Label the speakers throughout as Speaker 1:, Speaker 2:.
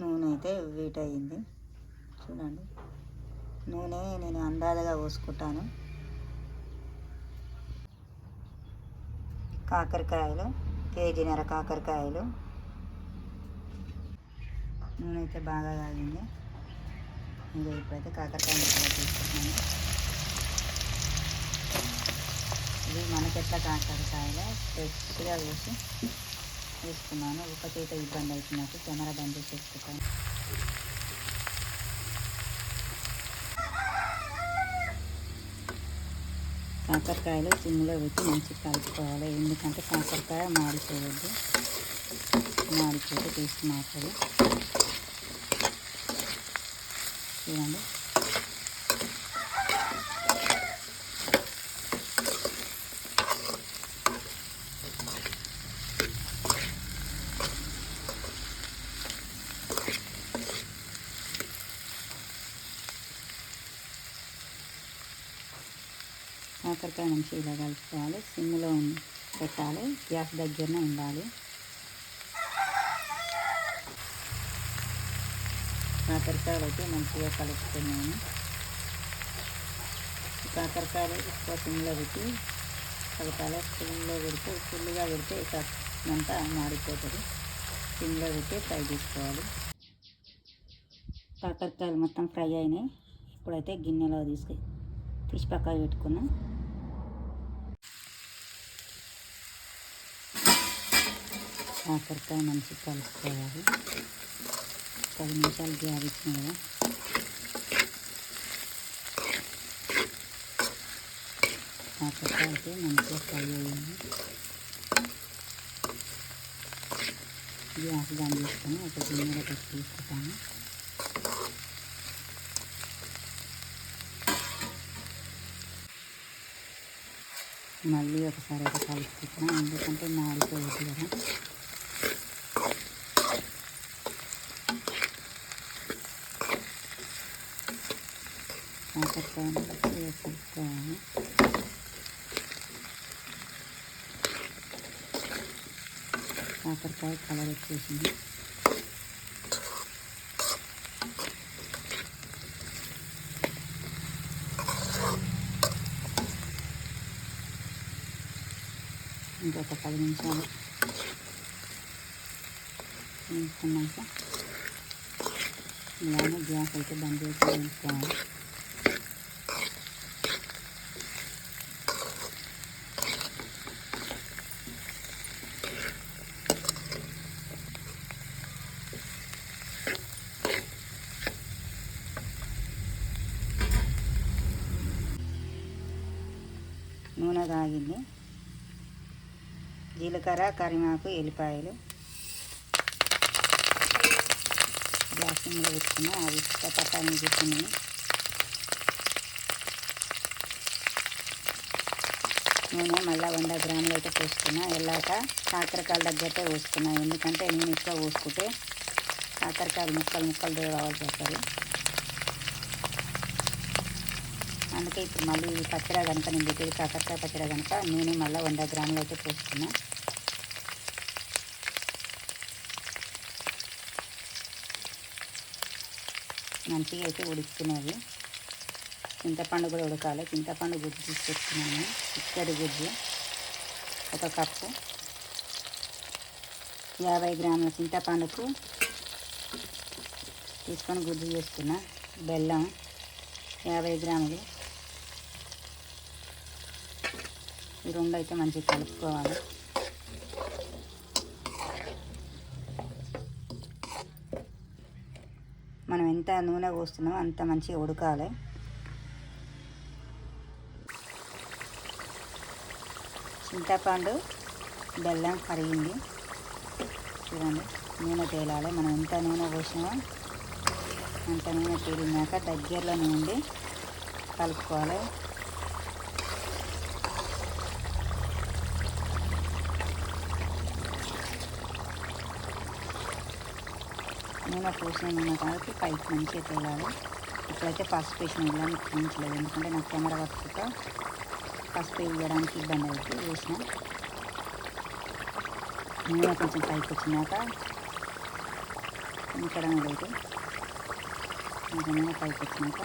Speaker 1: నూనె అయితే వీట్ అయ్యింది. చూడండి. నూనె నేను అందాజగా పోసుకుంటాను. కాకరకాయలు కేజీన్నర కాకరకాయలు. నూనె అయితే బాగా కాగింది. ఇంకా ఇప్పుడైతే కాకరకాయ ముక్కలు తీసుకుంటున్నాను ఇది మనకెట్ల కాకరకాయలు ఫ్రెష్గా వేసి వేసుకున్నాను ఒక చేత ఇబ్బంది అవుతున్నట్టు కెమెరా బంద్ చేసుకుంటాను కాకరకాయలు సిమ్లో పెట్టి మంచిగా కలుపుకోవాలి. ఎందుకంటే కాకరకాయ మాడిపోవద్దు. మాడిపోతే టేస్ట్ మారుతుంది చూడండి. కాకరకాయ మంచి ఇలా కలుపుకోవాలి సిమ్లో పెట్టాలి. గ్యాస్ దగ్గరనే ఉండాలి. కాకరకాయలు అయితే మంచిగా కలుపుతున్నాను. కాకరకాయలు ఎక్కువ సిమ్లో పెట్టి కలపాలి. సిమ్లో పెడితే ఫుల్గా పెడితే అంతా మాడిపోతుంది సిమ్లో పెట్టి ఫ్రై చేసుకోవాలి. కాకరకాయలు మొత్తం ఫ్రై అయినాయి. ఇప్పుడైతే గిన్నెలో తీసుకు తీసి పక్కకు పెట్టుకున్నాం. కాకరకాయ మంచిగా కలుపుకోవాలి. పది నిమిషాలు గ్యాప్ ఇచ్చిన కదా. కాకరకాయ అయితే మంచిగా ఫ్రై అయ్యింది గ్యాస్ బంద్ చేసుకొని ఒక గిన్నెలో పెట్టి తీసుకుంటాను. మళ్ళీ ఒకసారి అయితే కలుపుకుంటున్నాను. ఎందుకంటే మాడిపోవద్దు కదా. కాకరకాయలు మంచిగా కలుపుకోవాలి కాకరకాయ కలర్ వచ్చేసింది ఇంకొక పది నిమిషాలు వేసుకున్నాక ఇలానే గ్యాస్ అయితే బంద్ చేసి వేసుకోవాలి నూనె కాగింది జీలకర్ర కరిమాకు ఎల్లిపాయలు. గ్యాస్ మీద పెట్టుకున్నాం అవి పట్టాన్ని పెట్టుకున్నాను నూనె మళ్ళీ వంద గ్రాములు అయితే పోసుకున్నా. వెళ్ళాక కాకరకాయల దగ్గరే పోసుకున్నా. ఎందుకంటే నేను ఎక్కువ పోసుకుంటే కాకరకాయలు ముక్కలు ముక్కలు దేవాల్సి వస్తుంది. అందుకే ఇప్పుడు మళ్ళీ ఈ పచ్చడి కనుక నేను పెట్టేది కాకరకాయ పచ్చడి కనుక నేను మళ్ళీ వంద గ్రాములు అయితే పోసుకున్నా. మంచిగా అయితే ఉడుకుతున్నది చింతపండు కూడా ఉడకాలి. చింతపండు గుజ్జు తీసుకొచ్చుకున్నాను. చిక్కడి గుజ్జు. ఒక కప్పు. యాభై గ్రాముల చింతపండుకు తీసుకొని గుజ్జు చేసుకున్నా. బెల్లం యాభై గ్రాములు. ఈ రెండు అయితే మంచిగా కలుపుకోవాలి. మనం ఎంత నూనె పోస్తున్నామో అంత మంచిగా ఉడకాలి. చింతపండు బెల్లం కరిగింది. చూడండి నూనె తేలాలి. మనం ఎంత నూనె పోసినామో అంత నూనె తేలినాక దగ్గరలో నుండి కలుపుకోవాలి. నూనె పోసిన కాబట్టి పైకి మంచిగా తేలాలి ఇప్పుడైతే పసుపు వేసిన ఇలా మీకు ఎందుకంటే నాకు కెమెరా వర్క్ పసుపు వేయడానికి ఇబ్బంది అవుతుంది వేసిన నూనె కొంచెం పైకి వచ్చినాక ఇంకడం లేదు ఇంకా నూనె పైకి వచ్చినాక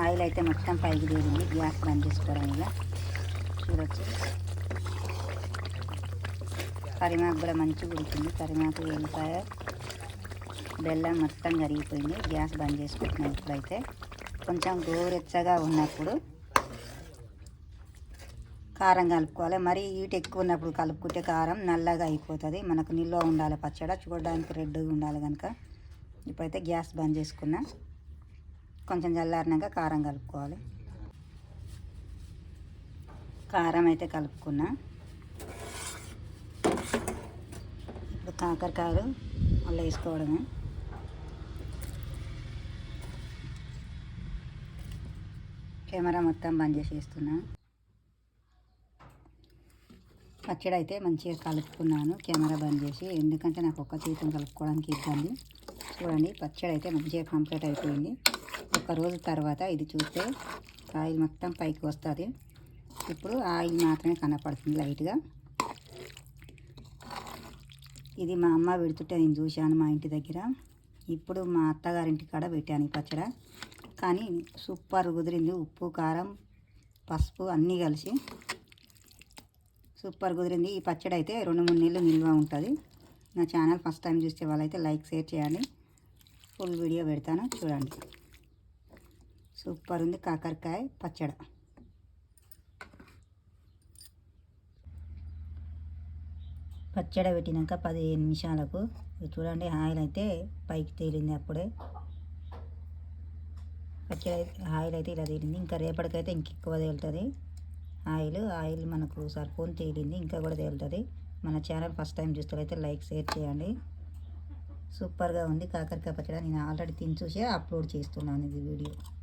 Speaker 1: ఆయిల్ అయితే మొత్తం పైకి తేలింది. గ్యాస్ బంద్ చేసుకోవడం ఇలా చూడొచ్చు. కరిమాకు కూడా మంచిగా ఉడికింది. కరిమాకు ఎల్లిపాయ బెల్లం మొత్తం కరిగిపోయింది. గ్యాస్ బంద్ చేసుకుంటున్నాం ఇప్పుడైతే. కొంచెం గోరెచ్చగా ఉన్నప్పుడు కారం కలుపుకోవాలి. మరి హీట్ ఎక్కువ ఉన్నప్పుడు కలుపుకుంటే కారం నల్లగా అయిపోతుంది. మనకు నిల్వ ఉండాలి పచ్చడి. చూడడానికి రెడ్గా ఉండాలి కనుక. ఇప్పుడైతే గ్యాస్ బంద్ చేసుకున్నా. కొంచెం చల్లారినాక కారం కలుపుకోవాలి. కారం అయితే కలుపుకున్నా. ఇప్పుడు కాకరకాయలు మళ్ళీ వేసుకోవడమే. కెమెరా మొత్తం బంద్ చేసి వేస్తున్నా. పచ్చడి అయితే మంచిగా కలుపుకున్నాను కెమెరా బంద్ చేసి. ఎందుకంటే నాకు ఒక్క చేతిని కలుపుకోవడానికి ఇబ్బంది. చూడండి పచ్చడి అయితే మంచిగా కంప్లీట్ అయిపోయింది. ఒక రోజు తర్వాత ఇది చూస్తే ఆయిల్ మొత్తం పైకి వస్తుంది. ఇప్పుడు ఆయిల్ మాత్రమే కనపడుతుంది లైట్గా. ఇది మా అమ్మ పెడుతుంటే నేను చూశాను మా ఇంటి దగ్గర. ఇప్పుడు మా అత్తగారింటి కాడ పెట్టాను ఈ పచ్చడి. కానీ సూపర్ కుదిరింది. ఉప్పు కారం పసుపు అన్నీ కలిసి సూపర్ కుదిరింది. ఈ పచ్చడి అయితే రెండు మూడు నెలలు నిల్వ ఉంటుంది. నా ఛానల్ ఫస్ట్ టైం చూసే వాళ్ళైతే లైక్ షేర్ చేయండి. ఫుల్ వీడియో పెడతాను. చూడండి. సూపర్ ఉంది కాకరకాయ పచ్చడి. పచ్చడి పెట్టినాక పదిహేను నిమిషాలకు ఇది చూడండి ఆయిల్ అయితే పైకి తేలింది అప్పుడే. పచ్చడి అయితే- ఆయిల్ అయితే ఇలా తేలింది. ఇంకా రేపటికైతే ఇంక ఎక్కువ తేలుతుంది. ఆయిల్ ఆయిల్ మనకు సరిపోని తేలింది ఇంకా కూడా తేలుతుంది. మన ఛానల్ ఫస్ట్ టైం చూస్తారైతే లైక్ షేర్ చేయండి. సూపర్గా ఉంది కాకరకాయ పచ్చడి. నేను ఆల్రెడీ తిని చూసే అప్లోడ్ చేస్తున్నాను ఇది వీడియో.